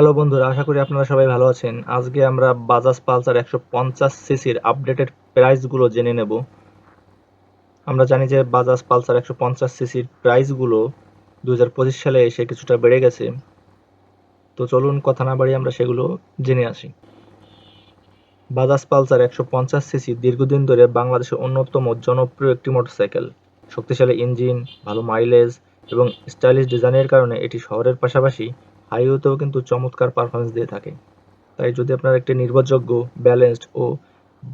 Hello বন্ধুরা, আশা করি আপনারা সবাই ভালো আছেন। আজকে আমরা বাজাজ পালসার একশো পঞ্চাশ সিসির আপডেটেড প্রাইসগুলো জেনে নেব। আমরা জানি যে বাজাজ পালসার একশো পঞ্চাশ সিসির প্রাইসগুলো দু পঁচিশ সালে এসে কিছুটা বেড়ে গেছে। তো চলুন কথা না বাড়িয়ে আমরা সেগুলো জেনে আসি। বাজাজ পালসার একশো পঞ্চাশ সিসি দীর্ঘদিন ধরে বাংলাদেশের অন্যতম জনপ্রিয় একটি মোটরসাইকেল। শক্তিশালী ইঞ্জিন, ভালো মাইলেজ এবং স্টাইলিশ ডিজাইনের কারণে এটি শহরের পাশাপাশি হাইওয়েতেও কিন্তু চমৎকার পারফরমেন্স দিয়ে থাকে। তাই যদি আপনারা একটি নির্ভরযোগ্য ব্যালেন্সড ও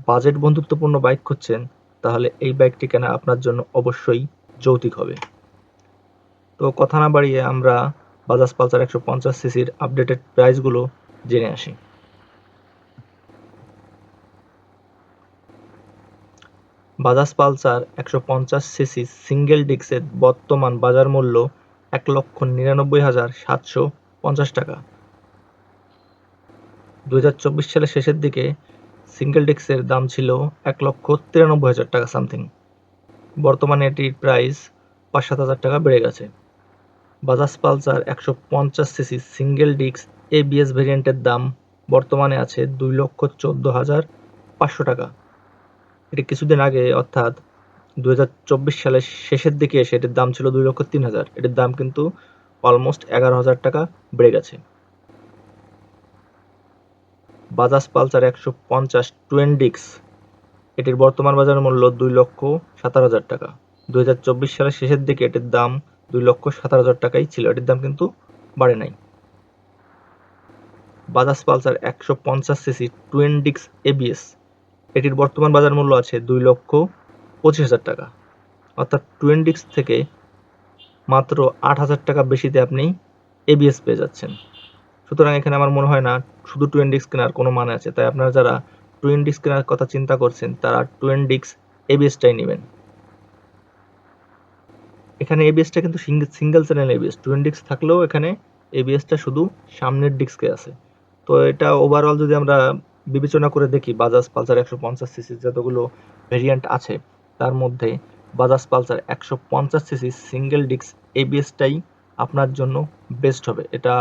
বাজেট বন্ধুত্বপূর্ণ বাইক খুঁজছেন, তাহলে এই বাইকটি কেনা আপনার জন্য অবশ্যই যৌতিক হবে। তো কথা না বাড়িয়ে আমরা বাজাজ পালসার একশো পঞ্চাশ সিসির আপডেটেড প্রাইসগুলো জেনে আসি। বাজাজ পালসার একশো পঞ্চাশ সিসি সিঙ্গেল ডিক্সের বর্তমান বাজার মূল্য এক লক্ষ নিরানব্বই হাজার সাতশো পঞ্চাশ টাকা। দু হাজার চব্বিশ সালের শেষের দিকে সিঙ্গেল ডিক্সের দাম ছিল এক লক্ষ তিরানব্বই হাজার টাকা সামথিং বর্তমানে এটির প্রাইস পাঁচ সাত হাজার টাকা বেড়ে গেছে। বাজাজ পালসার একশো পঞ্চাশ সিসি সিঙ্গেল ডিক্স এবিএস ভেরিয়েন্টের দাম বর্তমানে আছে দুই লক্ষ চোদ্দ হাজার পাঁচশো টাকা। এটি কিছুদিন আগে, অর্থাৎ দুই হাজার চব্বিশ সালের শেষের দিকে এসে এটির দাম ছিল দুই লক্ষ তিন হাজার। এটির দাম কিন্তু অলমোস্ট এগারো হাজার টাকা বেড়ে গেছে। বাজাজ পালসার একশো পঞ্চাশ টুয়েন্ডিক্স এটির বর্তমান বাজার মূল্য দুই লক্ষ সাতার হাজার টাকা। দুই হাজার চব্বিশ সালের শেষের দিকে এটির দাম দুই লক্ষ সাতার হাজার টাকাই ছিল, এটির দাম কিন্তু বাড়ে নাই। বাজাজ পালসার একশো পঞ্চাশ সিসি টুয়েন্ডিক্স এবিএস, এটির বর্তমান বাজার মূল্য আছে দুই লক্ষ পঁচিশ হাজার টাকা। অর্থাৎ টুয়েন্ডিক্স থেকে মাত্র আট হাজার টাকা বেশিতে আপনি এবিএস পেয়ে যাচ্ছেন। সুতরাং এখানে আমার মনে হয় না, শুধু টুয়েন্ডিক্স কেনার কোনো মানে আছে। তাই আপনারা যারা টুয়েন্ডিক্স কেনার কথা চিন্তা করছেন, তারা টুয়েন্ডিক্স এবিএসটাই নেবেন। এখানে এবিএসটা কিন্তু সিঙ্গেল চ্যানেল এবিএস টুয়েন্ডিক্স থাকলেও এখানে এবিএসটা শুধু সামনের ডিস্কে আছে। তো এটা ওভারঅল যদি আমরা বিবেচনা করে দেখি বাজাজ পালসার একশো পঞ্চাশ সিসির যতগুলো ভেরিয়েন্ট আছে, তার মধ্যে বাজাজ পালসার একশো পঞ্চাশ সিসি সিঙ্গেল ডিস্ক এবিএসটাই আপনার জন্য বেস্ট হবে। এটা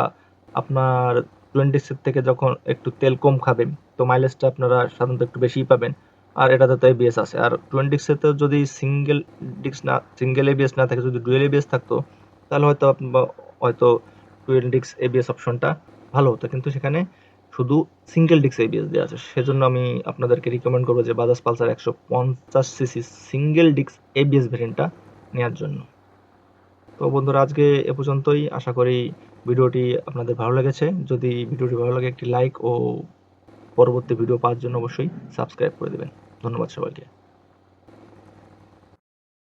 আপনার টোয়েন্টিসের থেকে যখন একটু তেল কম খাবে তো মাইলেজটা আপনারা সাধারণত একটু বেশিই পাবেন। আর এটাতে তো এবিএস আছে। আর টোয়েন্টিক্সেতেও যদি সিঙ্গেল ডিস্ক না সিঙ্গেল এবিএস না থাকে, যদি ডুয়েল এবিএস থাকতো, তাহলে হয়তো হয়তো টুয়েন্টিক্স এবিএস অপশনটা ভালো হতো। কিন্তু সেখানে শুধু সিঙ্গেল ডিস্ক এবিএস দেওয়া আছে। সেজন্য আমি আপনাদেরকে রিকমেন্ড করব যে বাজাজ পালসার একশো পঞ্চাশ সিসি সিঙ্গেল ডিস্ক এবিএস ভেরিয়েন্টটা নেওয়ার জন্য। তো বন্ধুরা, আজকে এ পর্যন্তই। আশা করি ভিডিওটি আপনাদের ভালো লেগেছে। যদি ভিডিওটি ভালো লাগে, একটি লাইক ও পরবর্তী ভিডিও পাওয়ার জন্য অবশ্যই সাবস্ক্রাইব করে দেবেন। ধন্যবাদ সবাইকে।